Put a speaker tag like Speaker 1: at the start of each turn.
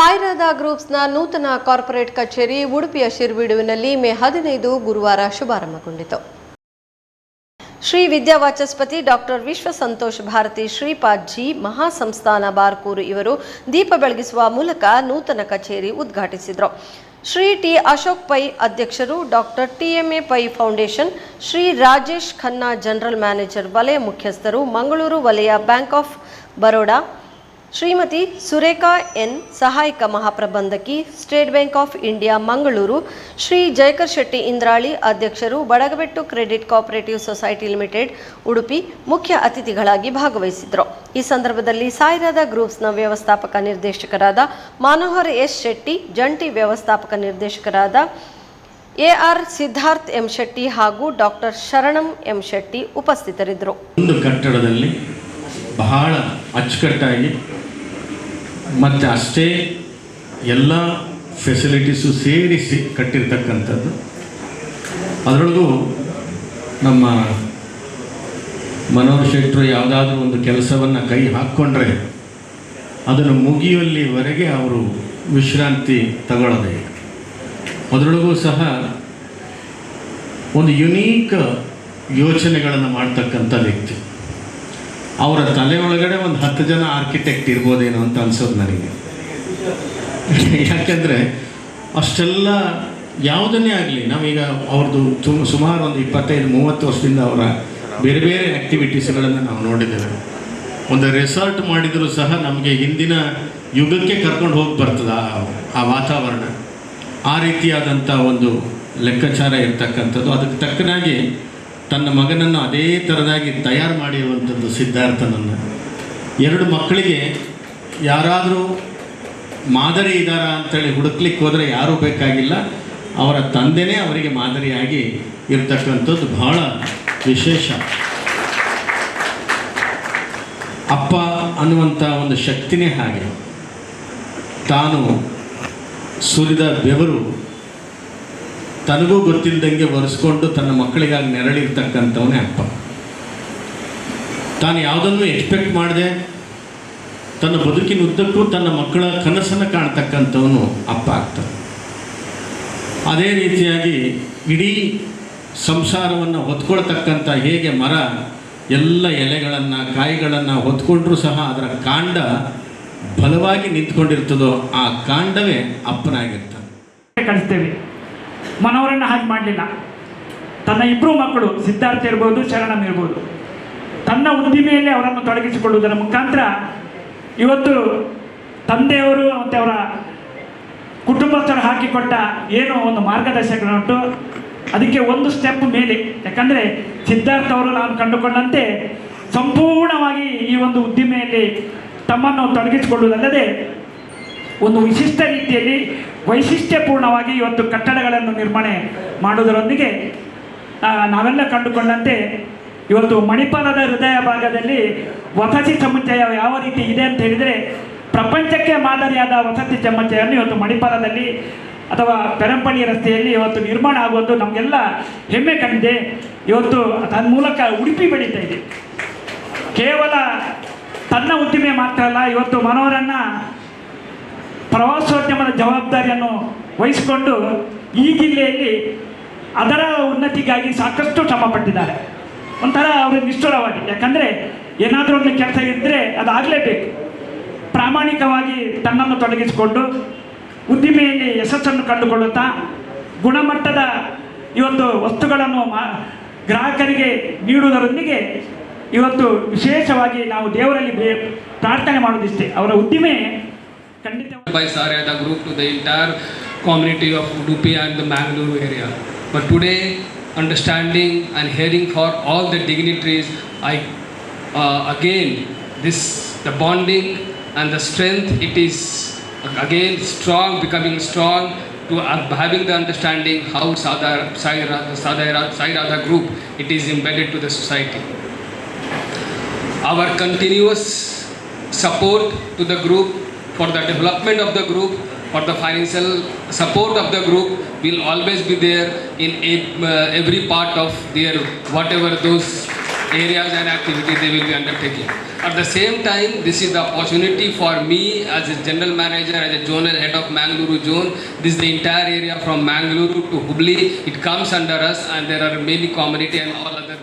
Speaker 1: ಸಾಯಿರಾಧ ಗ್ರೂಪ್ಸ್ನ ನೂತನ ಕಾರ್ಪೊರೇಟ್ ಕಚೇರಿ ಉಡುಪಿಯ ಶಿರ್ಬಿಡುವಿನಲ್ಲಿ ಮೇ ಹದಿನೈದು ಗುರುವಾರ ಶುಭಾರಂಭಗೊಂಡಿತು. ಶ್ರೀ ವಿದ್ಯಾವಾಚಸ್ಪತಿ ಡಾಕ್ಟರ್ ವಿಶ್ವ ಸಂತೋಷ್ ಭಾರತಿ ಜಿ ಮಹಾಸಂಸ್ಥಾನ ಬಾರ್ಕೂರು ಇವರು ದೀಪ ಬೆಳಗಿಸುವ ಮೂಲಕ ನೂತನ ಕಚೇರಿ ಉದ್ಘಾಟಿಸಿದರು. ಶ್ರೀ ಟಿ ಅಶೋಕ್ ಪೈ ಅಧ್ಯಕ್ಷರು doctor TMA Pai foundation, Shri Rajesh Khanna general manager ವಲಯ ಮುಖ್ಯಸ್ಥರು, ಮಂಗಳೂರು ವಲಯ Bank of Baroda Shrimati Surekha N ಸಹಾಯಕ ಮಹಾಪ್ರಬಂಧಕಿ, State Bank of India, Mangaluru. Shri Jayakar Shetty Indrali ಅಧ್ಯಕ್ಷರು, Badagabettu Credit Cooperative Society Limited Udupi ಮುಖ್ಯ ಅತಿಥಿಗಳಾಗಿ ಭಾಗವಹಿಸಿದರು ಈ ಸಂದರ್ಭದಲ್ಲಿ ಸಾಯಿರಾದ ಗ್ರೂಪ್ಸ್ನ ವ್ಯವಸ್ಥಾಪಕ ನಿರ್ದೇಶಕರಾದ ಮನೋಹರ್ ಎಸ್ ಶೆಟ್ಟಿ, ಜಂಟಿ ವ್ಯವಸ್ಥಾಪಕ ನಿರ್ದೇಶಕರಾದ ಎಆರ್ ಸಿದ್ಧಾರ್ಥ್ ಎಂ ಶೆಟ್ಟಿ ಹಾಗೂ ಡಾಕ್ಟರ್ ಶರಣಂ ಎಂ ಶೆಟ್ಟಿ ಉಪಸ್ಥಿತರಿದ್ದರು.
Speaker 2: ಬಹಳ ಅಚ್ಚುಕಟ್ಟಾಗಿ ಮತ್ತು ಅಷ್ಟೇ ಎಲ್ಲ ಫೆಸಿಲಿಟೀಸು ಸೇರಿಸಿ ಕಟ್ಟಿರ್ತಕ್ಕಂಥದ್ದು ಅದರೊಳಗೂ ನಮ್ಮ ಮನೋಹರ್ ಶೆಟ್ಟರು ಯಾವುದಾದ್ರೂ ಒಂದು ಕೆಲಸವನ್ನು ಕೈ ಹಾಕ್ಕೊಂಡ್ರೆ ಅದನ್ನು ಮುಗಿಯುವಲ್ಲಿವರೆಗೆ ಅವರು ವಿಶ್ರಾಂತಿ ತಗೊಳ್ಳೋದೇ. ಅದರೊಳಗೂ ಸಹ ಒಂದು ಯುನೀಕ್ ಯೋಚನೆಗಳನ್ನು ಮಾಡ್ತಕ್ಕಂಥ ವ್ಯಕ್ತಿ ಅವರ ತಲೆ ಒಳಗಡೆ ಒಂದು ಹತ್ತು ಜನ ಆರ್ಕಿಟೆಕ್ಟ್ ಇರ್ಬೋದೇನೋ ಅಂತ ಅನ್ಸೋದು ನನಗೆ. ಯಾಕೆಂದರೆ ಅಷ್ಟೆಲ್ಲ ಯಾವುದನ್ನೇ ಆಗಲಿ, ನಾವೀಗ ಅವ್ರದ್ದು ತುಂಬ ಸುಮಾರು ಒಂದು ಇಪ್ಪತ್ತೈದು, ಮೂವತ್ತು ವರ್ಷದಿಂದ ಅವರ ಬೇರೆ ಬೇರೆ ಆ್ಯಕ್ಟಿವಿಟೀಸ್ಗಳನ್ನು ನಾವು ನೋಡಿದ್ದೇವೆ. ಒಂದು ರೆಸಾರ್ಟ್ ಮಾಡಿದರೂ ಸಹ ನಮಗೆ ಹಿಂದಿನ ಯುಗಕ್ಕೆ ಕರ್ಕೊಂಡು ಹೋಗಿ ಬರ್ತದೆ ಆ- ಆ ವಾತಾವರಣ. ಆ ರೀತಿಯಾದಂಥ ಒಂದು ಲೆಕ್ಕಾಚಾರ ಇರ್ತಕ್ಕಂಥದ್ದು. ಅದಕ್ಕೆ ತಕ್ಕನಾಗಿ ತನ್ನ ಮಗನನ್ನು ಅದೇ ಥರದಾಗಿ ತಯಾರು ಮಾಡಿರುವಂಥದ್ದು ಸಿದ್ಧಾರ್ಥನನ್ನು. ಎರಡು ಮಕ್ಕಳಿಗೆ ಯಾರಾದರೂ ಮಾದರಿ ಇದ್ದಾರಾ ಅಂತೇಳಿ ಹುಡುಕ್ಲಿಕ್ಕೆ ಹೋದರೆ ಯಾರೂ ಬೇಕಾಗಿಲ್ಲ. ಅವರ ತಂದೆನೇ ಅವರಿಗೆ ಮಾದರಿಯಾಗಿ ಇರ್ತಕ್ಕಂಥದ್ದು ಬಹಳ ವಿಶೇಷ. ಅಪ್ಪ ಅನ್ನುವಂಥ ಒಂದು ಶಕ್ತಿನೇ ಹಾಗೆ. ತಾನು ಸುರಿದ ಬೆವರು ತನಗೂ ಗೊತ್ತಿಲ್ಲದಂಗೆ ಒರೆಸ್ಕೊಂಡು ತನ್ನ ಮಕ್ಕಳಿಗಾಗಿ ನೆರಳಿರ್ತಕ್ಕಂಥವನೇ ಅಪ್ಪ. ತಾನು ಯಾವುದನ್ನು ಎಕ್ಸ್ಪೆಕ್ಟ್ ಮಾಡಿದೆ, ತನ್ನ ಬದುಕಿನ ಉದ್ದಕ್ಕೂ ತನ್ನ ಮಕ್ಕಳ ಕನಸನ್ನು ಕಾಣ್ತಕ್ಕಂಥವನು ಅಪ್ಪ ಆಗ್ತಾನೆ. ಅದೇ ರೀತಿಯಾಗಿ ಇಡೀ ಸಂಸಾರವನ್ನು ಹೊತ್ಕೊಳ್ತಕ್ಕಂಥ ಹೇಗೆ ಮರ, ಎಲ್ಲ ಎಲೆಗಳನ್ನು, ಕಾಯಿಗಳನ್ನು ಹೊತ್ಕೊಂಡ್ರೂ ಸಹ ಅದರ ಕಾಂಡ ಬಲವಾಗಿ ನಿಂತ್ಕೊಂಡಿರ್ತದೋ ಆ ಕಾಂಡವೇ ಅಪ್ಪನಾಗಿರ್ತಾನೆ.
Speaker 3: ಕಳಿಸ್ತೇವೆ ಮನವರನ್ನು ಹಾಗೆ ಮಾಡಲಿಲ್ಲ. ತನ್ನ ಇಬ್ಬರು ಮಕ್ಕಳು, ಸಿದ್ಧಾರ್ಥ ಇರ್ಬೋದು ಶರಣಮ್ ಇರ್ಬೋದು. ತನ್ನ ಉದ್ದಿಮೆಯಲ್ಲೇ ಅವರನ್ನು ತೊಡಗಿಸಿಕೊಳ್ಳುವುದರ ಮುಖಾಂತರ ಇವತ್ತು ತಂದೆಯವರು ಮತ್ತು ಅವರ ಕುಟುಂಬಸ್ಥರು ಹಾಕಿಕೊಟ್ಟ ಏನೋ ಒಂದು ಮಾರ್ಗದರ್ಶಕಗಳುಂಟು ಅದಕ್ಕೆ ಒಂದು ಸ್ಟೆಪ್ ಮೇಲೆ. ಯಾಕಂದರೆ ಸಿದ್ಧಾರ್ಥ ಅವರು ನಾನು ಕಂಡುಕೊಂಡಂತೆ ಸಂಪೂರ್ಣವಾಗಿ ಈ ಒಂದು ಉದ್ದಿಮೆಯಲ್ಲಿ ತಮ್ಮನ್ನು ತೊಡಗಿಸಿಕೊಳ್ಳುವುದಲ್ಲದೆ ಒಂದು ವಿಶಿಷ್ಟ ರೀತಿಯಲ್ಲಿ ವೈಶಿಷ್ಟ್ಯಪೂರ್ಣವಾಗಿ ಇವತ್ತು ಕಟ್ಟಡಗಳನ್ನು ನಿರ್ಮಾಣ ಮಾಡುವುದರೊಂದಿಗೆ ನಾವೆಲ್ಲ ಕಂಡುಕೊಂಡಂತೆ ಇವತ್ತು ಮಣಿಪಾಲದ ಹೃದಯ ಭಾಗದಲ್ಲಿ ವಸತಿ ಸಮುಚ್ಚಯ ಯಾವ ರೀತಿ ಇದೆ ಅಂತ ಹೇಳಿದರೆ, ಪ್ರಪಂಚಕ್ಕೆ ಮಾದರಿಯಾದ ವಸತಿ ಸಮುಚ್ಚಯವನ್ನು ಇವತ್ತು ಮಣಿಪಾಲದಲ್ಲಿ ಅಥವಾ ಪೆರಂಪಣಿ ರಸ್ತೆಯಲ್ಲಿ ಇವತ್ತು ನಿರ್ಮಾಣ ಆಗುವುದು ನಮಗೆಲ್ಲ ಹೆಮ್ಮೆ ಕಂಡಿದೆ. ಇವತ್ತು ತನ್ಮೂಲಕ ಉಡುಪಿ ಬೆಳೀತಾ ಇದೆ. ಕೇವಲ ತನ್ನ ಉದ್ದಿಮೆ ಮಾತ್ರ ಅಲ್ಲ, ಇವತ್ತು ಮನೋರನ್ನ ಪ್ರವಾಸೋದ್ಯಮದ ಜವಾಬ್ದಾರಿಯನ್ನು ವಹಿಸಿಕೊಂಡು ಈ ಜಿಲ್ಲೆಯಲ್ಲಿ ಅದರ ಉನ್ನತಿಗಾಗಿ ಸಾಕಷ್ಟು ಶ್ರಮ ಪಟ್ಟಿದ್ದಾರೆ ಒಂಥರ ಅವರು ನಿಷ್ಠುರವಾಗಿ. ಯಾಕಂದರೆ ಏನಾದರೂ ಒಂದು ಕೆಲಸ ಇದ್ದರೆ ಅದಾಗಲೇಬೇಕು. ಪ್ರಾಮಾಣಿಕವಾಗಿ ತನ್ನನ್ನು ತೊಡಗಿಸಿಕೊಂಡು ಉದ್ದಿಮೆಯಲ್ಲಿ ಯಶಸ್ಸನ್ನು ಕಂಡುಕೊಳ್ಳುತ್ತಾ ಗುಣಮಟ್ಟದ ಇವತ್ತು ವಸ್ತುಗಳನ್ನು ಗ್ರಾಹಕರಿಗೆ ನೀಡುವುದರೊಂದಿಗೆ ಇವತ್ತು ವಿಶೇಷವಾಗಿ ನಾವು ದೇವರಲ್ಲಿ ಪ್ರಾರ್ಥನೆ ಮಾಡೋದಿಷ್ಟೇ ಅವರ ಉದ್ದಿಮೆ
Speaker 4: by Saryada Group to the entire community of Udupi and the Mangalore area. But today, understanding and hearing for all the dignitaries, I uh, again this the bonding and the strength. It is again strong, becoming strong to uh, having the understanding how Sadar Sai Radha, Sai Radha- Sai Radha Group it is embedded to the society our continuous support to the group for the development of the group for the financial support of the group will always be there in uh, every part of their whatever those areas and activities they will be undertaking. At the same time, this is the opportunity for me as a general manager, as a zonal head of Mangaluru zone. This is the entire area from Mangaluru to Hubli. It comes under us and there are many community and all other